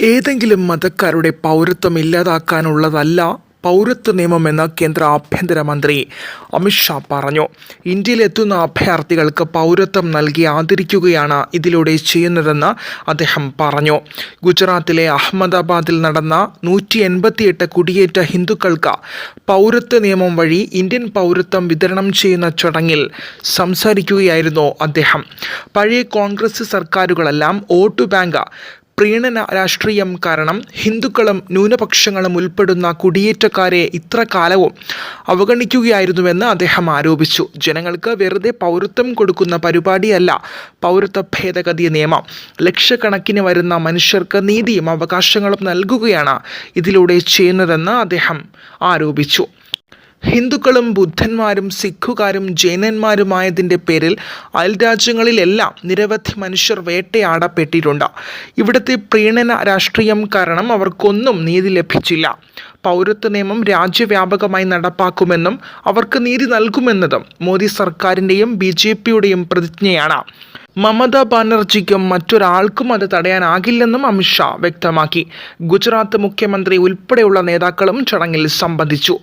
ഏതെങ്കിലും മതക്കാരുടെ പൗരത്വം ഇല്ലാതാക്കാനുള്ളതല്ല പൗരത്വ നിയമമെന്ന് കേന്ദ്ര ആഭ്യന്തരമന്ത്രി അമിത്ഷാ പറഞ്ഞു. ഇന്ത്യയിലെത്തുന്ന അഭയാർത്ഥികൾക്ക് പൗരത്വം നൽകി ആദരിക്കുകയാണ് ഇതിലൂടെ ചെയ്യുന്നതെന്ന് അദ്ദേഹം പറഞ്ഞു. ഗുജറാത്തിലെ അഹമ്മദാബാദിൽ നടന്ന നൂറ്റി എൺപത്തിയെട്ട് കുടിയേറ്റ ഹിന്ദുക്കൾക്ക് പൗരത്വ നിയമം വഴി ഇന്ത്യൻ പൗരത്വം വിതരണം ചെയ്യുന്ന ചടങ്ങിൽ സംസാരിക്കുകയായിരുന്നു അദ്ദേഹം. പഴയ കോൺഗ്രസ് സർക്കാരുകളെല്ലാം വോട്ട് ബാങ്ക് പ്രീണന രാഷ്ട്രീയം കാരണം ഹിന്ദുക്കളും ന്യൂനപക്ഷങ്ങളും ഉൾപ്പെടുന്ന കുടിയേറ്റക്കാരെ ഇത്ര കാലവും അവഗണിക്കുകയായിരുന്നുവെന്ന് അദ്ദേഹം ആരോപിച്ചു. ജനങ്ങൾക്ക് വെറുതെ പൗരത്വം കൊടുക്കുന്ന പരിപാടിയല്ല പൗരത്വ ഭേദഗതി നിയമം. ലക്ഷക്കണക്കിന് വരുന്ന മനുഷ്യർക്ക് നീതിയും അവകാശങ്ങളും നൽകുകയാണ് ഇതിലൂടെ ചെയ്യുന്നതെന്ന് അദ്ദേഹം ആരോപിച്ചു. ഹിന്ദുക്കളും ബുദ്ധന്മാരും സിഖുകാരും ജൈനന്മാരുമായതിന്റെ പേരിൽ അയൽരാജ്യങ്ങളിലെല്ലാം നിരവധി മനുഷ്യർ വേട്ടയാടപ്പെട്ടിട്ടുണ്ട്. ഇവിടുത്തെ പ്രീണന രാഷ്ട്രീയം കാരണം അവർക്കൊന്നും നീതി ലഭിച്ചില്ല. പൗരത്വ നിയമം രാജ്യവ്യാപകമായി നടപ്പാക്കുമെന്നും അവർക്ക് നീതി നൽകുമെന്നതും മോദി സർക്കാരിന്റെയും ബി ജെ പിയുടെയും പ്രതിജ്ഞയാണ്. മമതാ ബാനർജിക്കും മറ്റൊരാൾക്കും അത് തടയാനാകില്ലെന്നും അമിത്ഷാ വ്യക്തമാക്കി. ഗുജറാത്ത് മുഖ്യമന്ത്രി ഉൾപ്പെടെയുള്ള നേതാക്കളും ചടങ്ങിൽ സംബന്ധിച്ചു.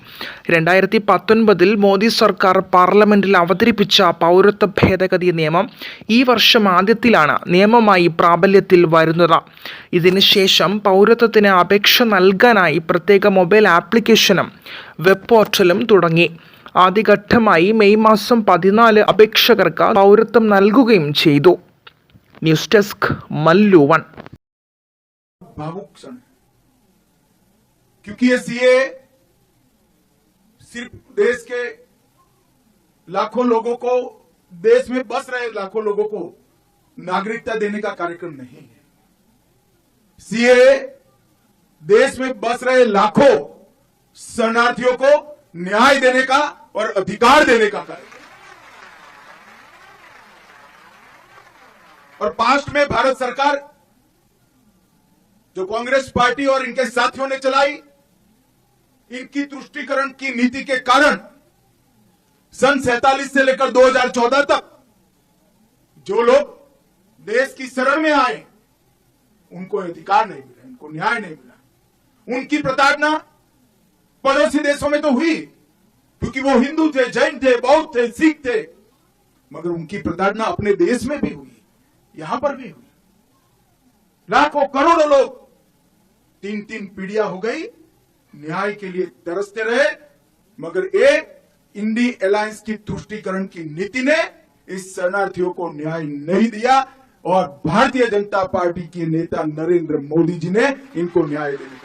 രണ്ടായിരത്തി പത്തൊൻപതിൽ മോദി സർക്കാർ പാർലമെന്റിൽ അവതരിപ്പിച്ച പൗരത്വ ഭേദഗതി നിയമം ഈ വർഷം ആദ്യത്തിലാണ് നിയമമായി പ്രാബല്യത്തിൽ വരുന്നത്. ഇതിനുശേഷം പൗരത്വത്തിന് അപേക്ഷ നൽകാനായി പ്രത്യേക മൊബൈൽ ആപ്ലിക്കേഷനും വെബ് പോർട്ടലും തുടങ്ങി. ആദ്യഘട്ടമായി മെയ് മാസം പതിനാല് അപേക്ഷകർക്ക് പൗരത്വം നൽകുകയും ചെയ്തു ന്യൂസ് ഡെസ്ക് മല്ലു വൺ भावुक क्षण है क्योंकि ये सीए सिर्फ देश के लाखों लोगों को देश में बस रहे लाखों लोगों को नागरिकता देने का कार्यक्रम नहीं है सीए देश में बस रहे लाखों शरणार्थियों को न्याय देने का और अधिकार देने का कार्य। और पास्ट में भारत सरकार जो कांग्रेस पार्टी और इनके साथियों ने चलाई, इनकी तुष्टिकरण की नीति के कारण सन सैतालीस से लेकर 2014 तक जो लोग देश की शरण में आए, उनको अधिकार नहीं मिला, इनको न्याय नहीं मिला। उनकी प्रताड़ना पड़ोसी देशों में तो हुई। क्योंकि वो हिंदू थे, जैन थे, बौद्ध थे, सिख थे। मगर उनकी प्रताड़ना अपने देश में भी हुई, यहाँ पर भी हुई। लाखों करोड़ों लोग तीन तीन पीढ़ियाँ हो गई न्याय के लिए तरसते रहे, मगर एक इंडी अलायंस की तुष्टिकरण की नीति ने इस शरणार्थियों को न्याय नहीं दिया, और भारतीय जनता पार्टी के नेता नरेंद्र मोदी जी ने इनको न्याय देने